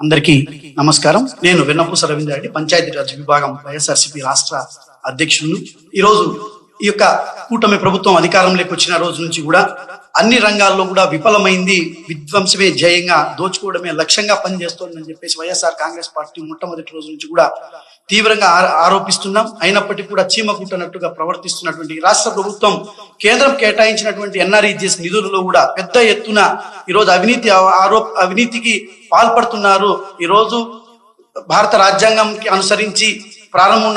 అందరికీ నమస్కారం. నేను వెన్నపూస రవీంద్రారెడ్డి పంచాయతీరాజ్ విభాగం వైఎస్ఆర్సీపీ రాష్ట్ర అధ్యక్షుడు ఈరోజు ఈ యొక్క కూటమి ప్రభుత్వం అధికారంలోకి వచ్చిన రోజు నుంచి కూడా అన్ని రంగాల్లో కూడా విఫలమైంది విధ్వంసమే జయంగా దోచుకోవడమే లక్ష్యంగా పనిచేస్తోందని చెప్పేసి వైఎస్ఆర్ కాంగ్రెస్ పార్టీ మొట్టమొదటి రోజు నుంచి కూడా తీవ్రంగా ఆరోపిస్తున్నాం. అయినప్పటికీ కూడా చీమ కుట్టనట్టుగా ప్రవర్తిస్తున్నటువంటి రాష్ట్ర ప్రభుత్వం కేంద్రం కేటాయించినటువంటి ఎన్ఆర్ఈజిఎస్ నిధులలో కూడా పెద్ద ఎత్తున ఈరోజు అవినీతి ఆరో అవినీతికి పాల్పడుతున్నారు. ఈరోజు భారత రాజ్యాంగంకి అనుసరించి ప్రారంభం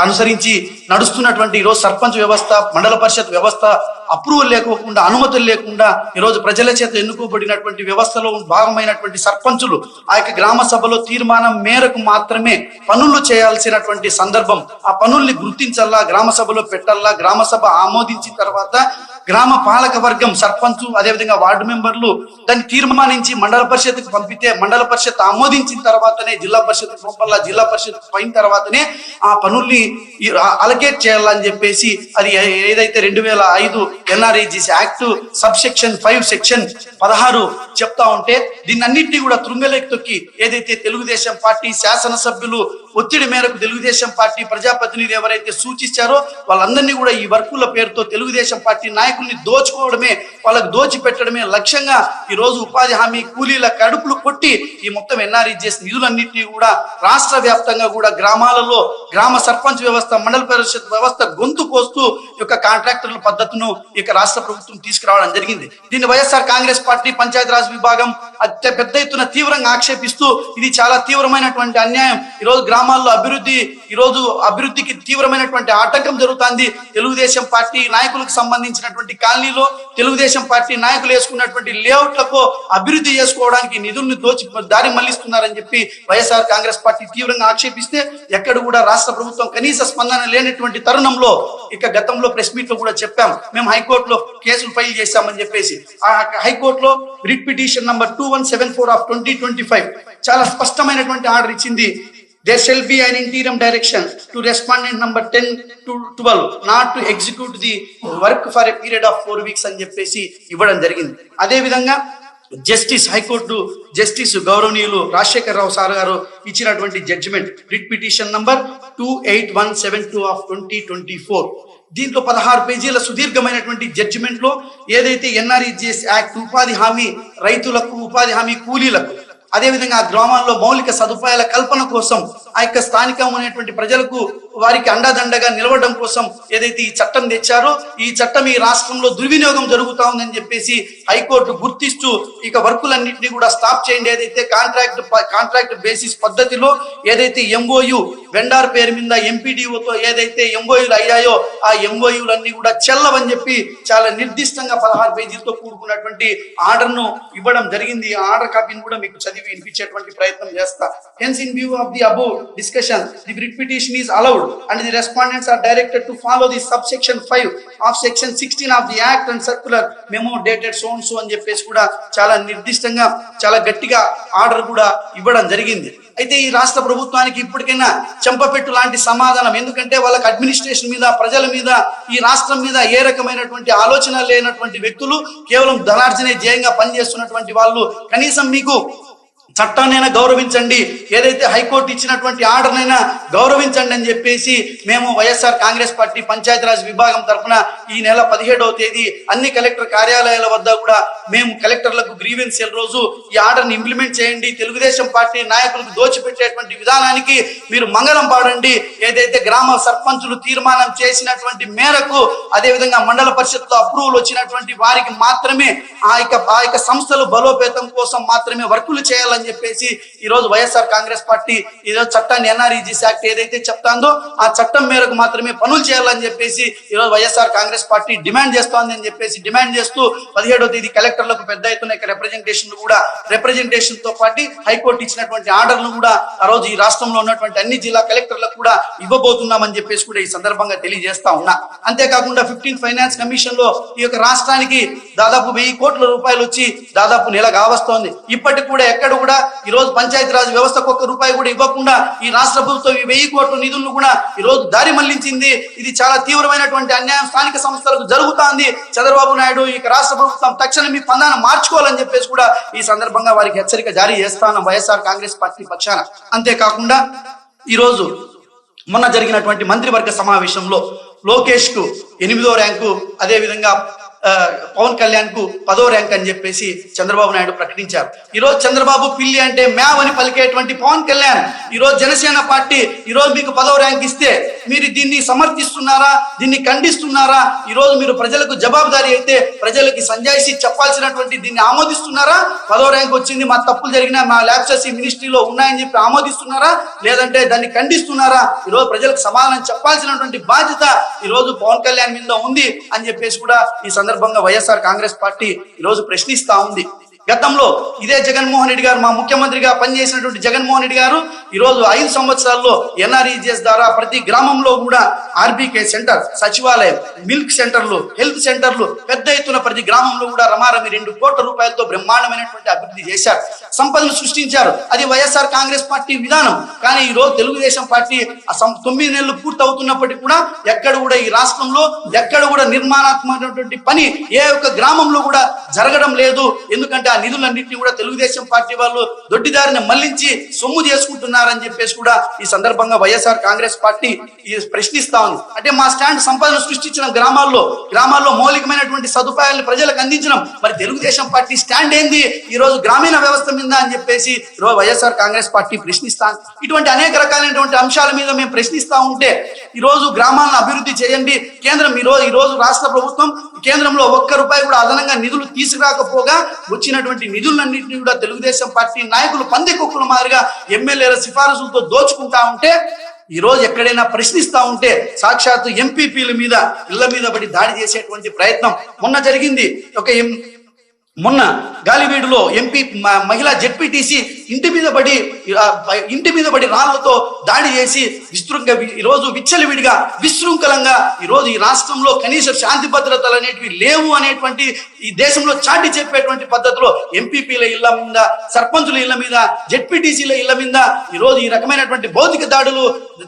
అనుసరించి నడుస్తున్నటువంటి ఈరోజు సర్పంచ్ వ్యవస్థ మండల పరిషత్ వ్యవస్థ అప్రూవల్ లేకోకుండా అనుమతులు లేకుండా ఈరోజు ప్రజల చేత ఎన్నుకోబడినటువంటి వ్యవస్థలో భాగమైనటువంటి సర్పంచులు ఆ యొక్క గ్రామ సభలో తీర్మానం మేరకు మాత్రమే పనులు చేయాల్సినటువంటి సందర్భం. ఆ పనుల్ని గుర్తించల్లా గ్రామ సభలో పెట్టాలా గ్రామ సభ ఆమోదించిన తర్వాత గ్రామ పాలక వర్గం సర్పంచ్ అదేవిధంగా వార్డు మెంబర్లు దాన్ని తీర్మానించి మండల పరిషత్కు పంపితే మండల పరిషత్ ఆమోదించిన తర్వాతనే జిల్లా పరిషత్ పంపాలా జిల్లా పరిషత్ పోయిన తర్వాతనే ఆ పనుల్ని అలకేట్ చేయాలని చెప్పేసి అది ఏదైతే రెండు వేల ఐదు ఎన్ఆర్ఏజీసీ act sub section five section పదహారు చెప్తా ఉంటే దీన్ని అన్నింటినీ కూడా తృంగలేకి తొక్కి ఏదైతే తెలుగుదేశం పార్టీ శాసనసభ్యులు ఒత్తిడి మేరకు తెలుగుదేశం పార్టీ ప్రజాప్రతినిధి ఎవరైతే సూచించారో వాళ్ళందరినీ కూడా ఈ వర్కుల పేరుతో తెలుగుదేశం పార్టీ నాయకుల్ని దోచుకోవడమే వాళ్ళకు దోచి పెట్టడమే లక్ష్యంగా ఈ రోజు ఉపాధి హామీ కూలీల కడుపులు కొట్టి ఈ మొత్తం ఎన్ఆర్ఈజీఎస్ నిధులన్నింటినీ కూడా రాష్ట్ర వ్యాప్తంగా కూడా గ్రామాలలో గ్రామ సర్పంచ్ వ్యవస్థ మండల పరిషత్ వ్యవస్థ గొంతు కోస్తూ ఈ యొక్క కాంట్రాక్టర్ల పద్ధతిను ఈ యొక్క రాష్ట్ర ప్రభుత్వం తీసుకురావడం జరిగింది. దీన్ని వైఎస్ఆర్ కాంగ్రెస్ పార్టీ పంచాయతీరాజ్ విభాగం అత్య పెద్ద ఎత్తున తీవ్రంగా ఆక్షేపిస్తూ ఇది చాలా తీవ్రమైనటువంటి అన్యాయం. ఈ రోజు గ్రామాల్లో అభివృద్ధి ఈ రోజు అభివృద్ధికి తీవ్రమైనటువంటి ఆటంకం జరుగుతుంది. తెలుగుదేశం పార్టీ నాయకులకు సంబంధించినటువంటి కాలనీలో తెలుగుదేశం పార్టీ నాయకులు వేసుకున్నటువంటి లేఅవుట్లకు అభివృద్ధి చేసుకోవడానికి నిధుల్ని దోచి దారి మళ్ళిస్తున్నారని చెప్పి వైఎస్ఆర్ కాంగ్రెస్ పార్టీ తీవ్రంగా ఆక్షేపిస్తే ఎక్కడ కూడా రాష్ట్ర ప్రభుత్వం కనీస స్పందన లేనటువంటి తరుణంలో ఇక గతంలో ప్రెస్ మీట్లో కూడా చెప్పాం. మేము హైకోర్టులో కేసులు ఫైల్ చేశామని చెప్పేసి. ఆ హైకోర్టులో writ petition number two one seven four of twenty twenty five చాలా స్పష్టమైనటువంటి ఆర్డర్ ఇచ్చింది. There shall be an interim direction to respondent number 10 to 12 not to execute the work for a period of four weeks అని చెప్పేసి ఇవ్వడం జరిగింది. అదే విధంగా justice high court justice గౌరవనీయులు రాజశేఖర్ రావు సార్ గారు ఇచ్చినటువంటి judgment writ petition number two eight one seven two of twenty twenty four దీంట్లో పదహారు పేజీల సుదీర్ఘమైనటువంటి జడ్జిమెంట్లో ఏదైతే ఎన్ఆర్ఈజిఎస్ యాక్ట్ ఉపాధి హామీ రైతులకు ఉపాధి హామీ కూలీలకు అదేవిధంగా ఆ గ్రామాల్లో మౌలిక సదుపాయాల కల్పన కోసం ఆ యొక్క స్థానికమైనటువంటి ప్రజలకు వారికి అండదండగా నిలవడం కోసం ఏదైతే ఈ చట్టం తెచ్చారో ఈ చట్టం ఈ రాష్ట్రంలో దుర్వినియోగం జరుగుతా ఉందని చెప్పేసి హైకోర్టు గుర్తిస్తూ ఇక వర్కులన్నింటినీ కూడా స్టాప్ చేయండి. ఏదైతే కాంట్రాక్ట్ కాంట్రాక్ట్ బేసిస్ పద్ధతిలో ఏదైతే ఎంఓయు వెండార్ పేరు మీద ఎంపీడీఓతో ఏదైతే ఎంఓయులు అయ్యాయో ఆ ఎంఓయులన్నీ కూడా చెల్లవని చెప్పి చాలా నిర్దిష్టంగా పదహారు పేజీలతో కూడుకున్నటువంటి ఆర్డర్ను ఇవ్వడం జరిగింది. ఆ ఆర్డర్ కాపీని కూడా మీకు చదివి వినిపించేటువంటి ప్రయత్నం చేస్తా. Hence in view of the above discussion the writ petition is allowed and the are are to to follow the sub section five of section sixteen of the act and dated memo dated so అని చెప్పేసి కూడా చాలా నిర్దిష్టంగా చాలా గట్టిగా order కూడా ఇవ్వడం జరిగింది. అయితే ఈ రాష్ట్ర ప్రభుత్వానికి ఇప్పటికైనా చెంపపెట్టు లాంటి సమాధానం ఎందుకంటే వాళ్ళకి అడ్మినిస్ట్రేషన్ మీద ప్రజల మీద ఈ రాష్ట్రం మీద ఏ రకమైనటువంటి ఆలోచన లేనటువంటి వ్యక్తులు కేవలం ధనార్జనే ధ్యేయంగా పనిచేస్తున్నటువంటి వాళ్ళు కనీసం మీకు చట్టాన్నైనా గౌరవించండి. ఏదైతే హైకోర్టు ఇచ్చినటువంటి ఆర్డర్నైనా గౌరవించండి అని చెప్పేసి మేము వైఎస్ఆర్ కాంగ్రెస్ పార్టీ పంచాయతీరాజ్ విభాగం తరఫున ఈ నెల పదిహేడవ తేదీ అన్ని కలెక్టర్ కార్యాలయాల వద్ద కూడా మేము కలెక్టర్లకు గ్రీవెన్స్ సెల్ రోజు. ఈ ఆర్డర్ని ఇంప్లిమెంట్ చేయండి. తెలుగుదేశం పార్టీ నాయకులకు దోచిపెట్టేటువంటి విధానానికి మీరు మంగళం పాడండి. ఏదైతే గ్రామ సర్పంచులు తీర్మానం చేసినటువంటి మేరకు అదేవిధంగా మండల పరిషత్లో అప్రూవల్ వచ్చినటువంటి వారికి మాత్రమే ఆ యొక్క ఆ యొక్క సంస్థలు బలోపేతం కోసం మాత్రమే వర్కులు చేయాలని చెప్పేసి ఈ రోజు వైఎస్ఆర్ కాంగ్రెస్ పార్టీ ఈ రోజు చట్టాన్ని ఎన్ఆర్ఈజీస్ యాక్ట్ ఏదైతే చెప్తాందో ఆ చట్టం మేరకు మాత్రమే పనులు చేయాలని చెప్పేసి ఈ రోజు వైఎస్ఆర్ కాంగ్రెస్ పార్టీ డిమాండ్ చేస్తోంది అని చెప్పేసి డిమాండ్ చేస్తూ పదిహేడో తేదీ కలెక్టర్లకు పెద్ద ఎత్తున రిప్రజెంటేషన్ కూడా రిప్రజెంటేషన్తో పాటు హైకోర్టు ఇచ్చినటువంటి ఆర్డర్లు కూడా ఆ రోజు ఈ రాష్ట్రంలో ఉన్నటువంటి అన్ని జిల్లా కలెక్టర్లకు కూడా ఇవ్వబోతున్నామని చెప్పేసి కూడా ఈ సందర్భంగా తెలియజేస్తా ఉన్నా. అంతేకాకుండా ఫిఫ్టీన్ ఫైనాన్స్ కమిషన్లో ఈ యొక్క రాష్ట్రానికి దాదాపు వెయ్యి కోట్ల రూపాయలు వచ్చి దాదాపు నెల కావస్తోంది ఇప్పటికి కూడా ఎక్కడ కూడా కూడా ఈ రోజు పంచాయతీరాజ్ వ్యవస్థకు ఒక్క రూపాయి కూడా ఇవ్వకుండా ఈ రాష్ట్ర ప్రభుత్వం ఈ వెయ్యి కోట్ల నిధులను కూడా ఈ రోజు దారి మళ్ళించింది. ఇది చాలా తీవ్రమైనటువంటి అన్యాయం. స్థానిక సంస్థలకు జరుగుతోంది. చంద్రబాబు నాయుడు ఈ రాష్ట్ర ప్రభుత్వం తక్షణం ఈ పందాన మార్చుకోవాలని చెప్పేసి కూడా ఈ సందర్భంగా వారికి హెచ్చరిక జారీ చేస్తాను. వైఎస్ఆర్ కాంగ్రెస్ పార్టీ పక్షాన. అంతేకాకుండా ఈ రోజు మొన్న జరిగినటువంటి మంత్రివర్గ సమావేశంలో లోకేష్కు ఎనిమిదో ర్యాంకు అదే విధంగా పవన్ కళ్యాణ్కు పదో ర్యాంక్ అని చెప్పేసి చంద్రబాబు నాయుడు ప్రకటించారు. ఈ రోజు చంద్రబాబు పిల్లి అంటే మ్యావ్ అని పలికేటువంటి పవన్ కళ్యాణ్ ఈ రోజు జనసేన పార్టీ ఈ రోజు మీకు పదో ర్యాంక్ ఇస్తే మీరు దీన్ని సమర్థిస్తున్నారా దీన్ని ఖండిస్తున్నారా? ఈ రోజు మీరు ప్రజలకు జవాబుదారీ అయితే ప్రజలకి సంజాయిషి చెప్పాల్సినటువంటి దీన్ని ఆమోదిస్తున్నారా? పదో ర్యాంక్ వచ్చింది మా తప్పులు జరిగిన మా ల్యాబ్సెస్ ఈ మినిస్ట్రీలో ఉన్నాయని చెప్పి ఆమోదిస్తున్నారా? లేదంటే దాన్ని ఖండిస్తున్నారా? ఈ రోజు ప్రజలకు సమాధానం చెప్పాల్సినటువంటి బాధ్యత ఈ రోజు పవన్ కళ్యాణ్ మీద ఉంది అని చెప్పేసి కూడా ఈ సందర్భంగా వైఎస్ఆర్ కాంగ్రెస్ పార్టీ ఈరోజు రోజు ప్రశ్నిస్తా ఉంది. గతంలో ఇదే జగన్మోహన్ రెడ్డి గారు మా ముఖ్యమంత్రిగా పనిచేసినటువంటి జగన్మోహన్ రెడ్డి గారు ఈ రోజు ఐదు సంవత్సరాల్లో ఎన్ఆర్ఈజిఎస్ ద్వారా ప్రతి గ్రామంలో కూడా ఆర్బీకే సెంటర్ సచివాలయం మిల్క్ సెంటర్లు హెల్త్ సెంటర్లు పెద్ద ఎత్తున ప్రతి గ్రామంలో కూడా రమారమి రెండు కోట్ల రూపాయలతో బ్రహ్మాండమైనటువంటి అభివృద్ధి చేశారు. సంపదను సృష్టించారు. అది వైఎస్ఆర్ కాంగ్రెస్ పార్టీ విధానం. కానీ ఈ రోజు తెలుగుదేశం పార్టీ తొమ్మిది నెలలు పూర్తి అవుతున్నప్పటికీ కూడా ఎక్కడ కూడా ఈ రాష్ట్రంలో ఎక్కడ కూడా నిర్మాణాత్మకమైనటువంటి పని ఏ ఒక్క గ్రామంలో కూడా జరగడం లేదు. ఎందుకంటే ఆ నిధులన్నింటినీ కూడా తెలుగుదేశం పార్టీ వాళ్ళు దొడ్డిదారిని మళ్ళించి సొమ్ము చేసుకుంటున్నారని చెప్పేసి కూడా ఈ సందర్భంగా వైఎస్ఆర్ కాంగ్రెస్ పార్టీ ప్రశ్నిస్తా ఉంది. అంటే మా స్టాండ్ సంపదను సృష్టించిన గ్రామాల్లో గ్రామాల్లో మౌలికమైనటువంటి సదుపాయాలను ప్రజలకు అందించడం మరి తెలుగుదేశం పార్టీ స్టాండ్ ఏంది? ఈ రోజు గ్రామీణ వ్యవస్థ మీద అని చెప్పేసి ఈ రోజు వైఎస్ఆర్ కాంగ్రెస్ పార్టీ ప్రశ్నిస్తాను ఇటువంటి అనేక రకాలైనటువంటి అంశాల మీద మేము ప్రశ్నిస్తా ఉంటే ఈ రోజు గ్రామాలను అభివృద్ధి చేయండి. కేంద్రం ఈ రోజు ఈ రోజు రాష్ట్ర ప్రభుత్వం కేంద్రంలో ఒక్క రూపాయి కూడా అదనంగా నిధులు తీసుకురాకపోగా వచ్చినటువంటి నిధులన్నింటినీ కూడా తెలుగుదేశం పార్టీ నాయకులు పందికొక్కుల మాదిరిగా ఎమ్మెల్యేల సిఫారసులతో దోచుకుంటా ఉంటే ఈ రోజు ఎక్కడైనా ప్రశ్నిస్తా ఉంటే సాక్షాత్తు ఎంపీపీల మీద ఇళ్ళ మీద పడి దాడి చేసేటువంటి ప్రయత్నం మొన్న జరిగింది. ఒక మొన్న గాలివీడులో ఎంపీ మ- మహిళా జెడ్పీటీసీ ఇంటి మీద పడి ఇంటి మీద పడి రాళ్ళతో దాడి చేసి విస్తృంగ ఈ రోజు విచ్చలవిడిగా విశృంఖలంగా ఈ రోజు ఈ రాష్ట్రంలో కనీస శాంతి భద్రతలు అనేటివి లేవు అనేటువంటి ఈ దేశంలో చాటి చెప్పేటువంటి పద్ధతిలో ఎంపీపీల ఇళ్ళ మీద సర్పంచుల ఇళ్ళ మీద జెడ్పీటీసీల ఇళ్ళ మీద ఈ రోజు ఈ రకమైనటువంటి భౌతిక దాడులు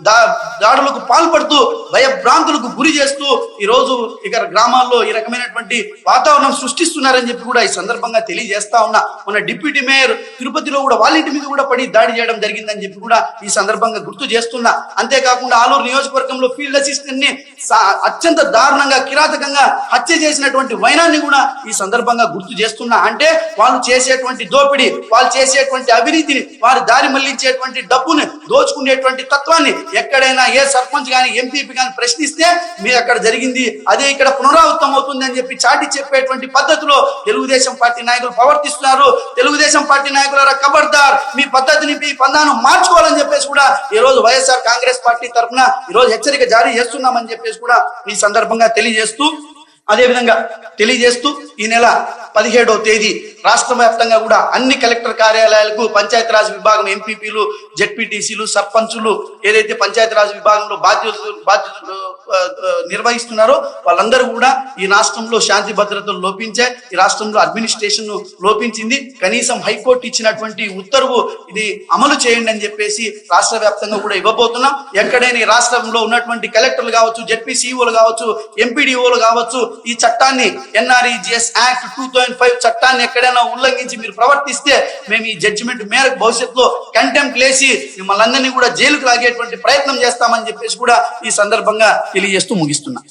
దా- దాడులకు పాల్పడుతూ భయభ్రాంతులకు గురి చేస్తూ ఈ రోజు ఇక గ్రామాల్లో ఈ రకమైనటువంటి వాతావరణం సృష్టిస్తున్నారని చెప్పి కూడా ఈ సందర్భంగా చేస్తా ఉన్న. మన డిప్యూటీ మేయర్ తిరుపతిలో కూడా వాళ్ళ ఇంటి మీద కూడా పడి దాడి చేయడం జరిగిందని చెప్పి కూడా ఈ సందర్భంగా గుర్తు చేస్తున్నా. అంతేకాకుండా ఆలూరు నియోజకవర్గంలో ఫీల్డ్ అసిస్టెంట్ని అత్యంత దారుణంగా కిరాతకంగా హత్య చేసినటువంటి వైనాన్ని కూడా ఈ సందర్భంగా గుర్తు చేస్తున్నా. అంటే వాళ్ళు చేసేటువంటి దోపిడీ వాళ్ళు చేసేటువంటి అవినీతిని వారి దారి మళ్ళించేటువంటి డబ్బుని దోచుకునేటువంటి తత్వాన్ని ఎక్కడైనా ఏ సర్పంచ్ గాని ఎంపీపీ కానీ ప్రశ్నిస్తే మీరు అక్కడ జరిగింది. అదే ఇక్కడ పునరావృతం అవుతుంది అని చెప్పి చాటి చెప్పేటువంటి పద్ధతిలో తెలుగుదేశం పార్టీ నాయకులు ప్రవర్తిస్తున్నారు. తెలుగుదేశం పార్టీ నాయకుల కబర్దార్ మీ పద్ధతిని మీ పందాను మార్చుకోవాలని చెప్పేసి కూడా ఈ రోజు వైఎస్ఆర్ కాంగ్రెస్ పార్టీ తరఫున ఈ రోజు హెచ్చరిక జారీ చేస్తున్నామని చెప్పేసి కూడా ఈ సందర్భంగా తెలియజేస్తూ అదేవిధంగా తెలియజేస్తూ ఈ నెల పదిహేడో తేదీ రాష్ట్ర వ్యాప్తంగా కూడా అన్ని కలెక్టర్ కార్యాలయాలకు పంచాయతీరాజ్ విభాగం ఎంపీపీలు జెడ్పీటీసీలు సర్పంచులు ఏదైతే పంచాయతీరాజ్ విభాగంలో బాధ్యతలు బాధ్యత నిర్వహిస్తున్నారో వాళ్ళందరూ కూడా ఈ రాష్ట్రంలో శాంతి భద్రతలు లోపించే ఈ రాష్ట్రంలో అడ్మినిస్ట్రేషన్ లోపించింది. కనీసం హైకోర్టు ఇచ్చినటువంటి ఉత్తర్వు ఇది అమలు చేయండి అని చెప్పేసి రాష్ట్ర వ్యాప్తంగా కూడా ఇవ్వబోతున్నాం. ఎక్కడైనా ఈ రాష్ట్రంలో ఉన్నటువంటి కలెక్టర్లు కావచ్చు జెడ్పీసీఓలు కావచ్చు ఎంపీడీఓలు కావచ్చు ఈ చట్టాన్ని NREGS act two thousand five చట్టాన్ని ఎక్కడైనా ఉల్లంఘించి మీరు ప్రవర్తిస్తే మేము ఈ జడ్జిమెంట్ మేరకు భవిష్యత్తులో కంటెంప్ట్ లేసి మిమ్మల్ని అందరినీ కూడా జైలుకు లాగేటువంటి ప్రయత్నం చేస్తామని చెప్పేసి కూడా ఈ సందర్భంగా తెలియజేస్తూ ముగిస్తున్నా.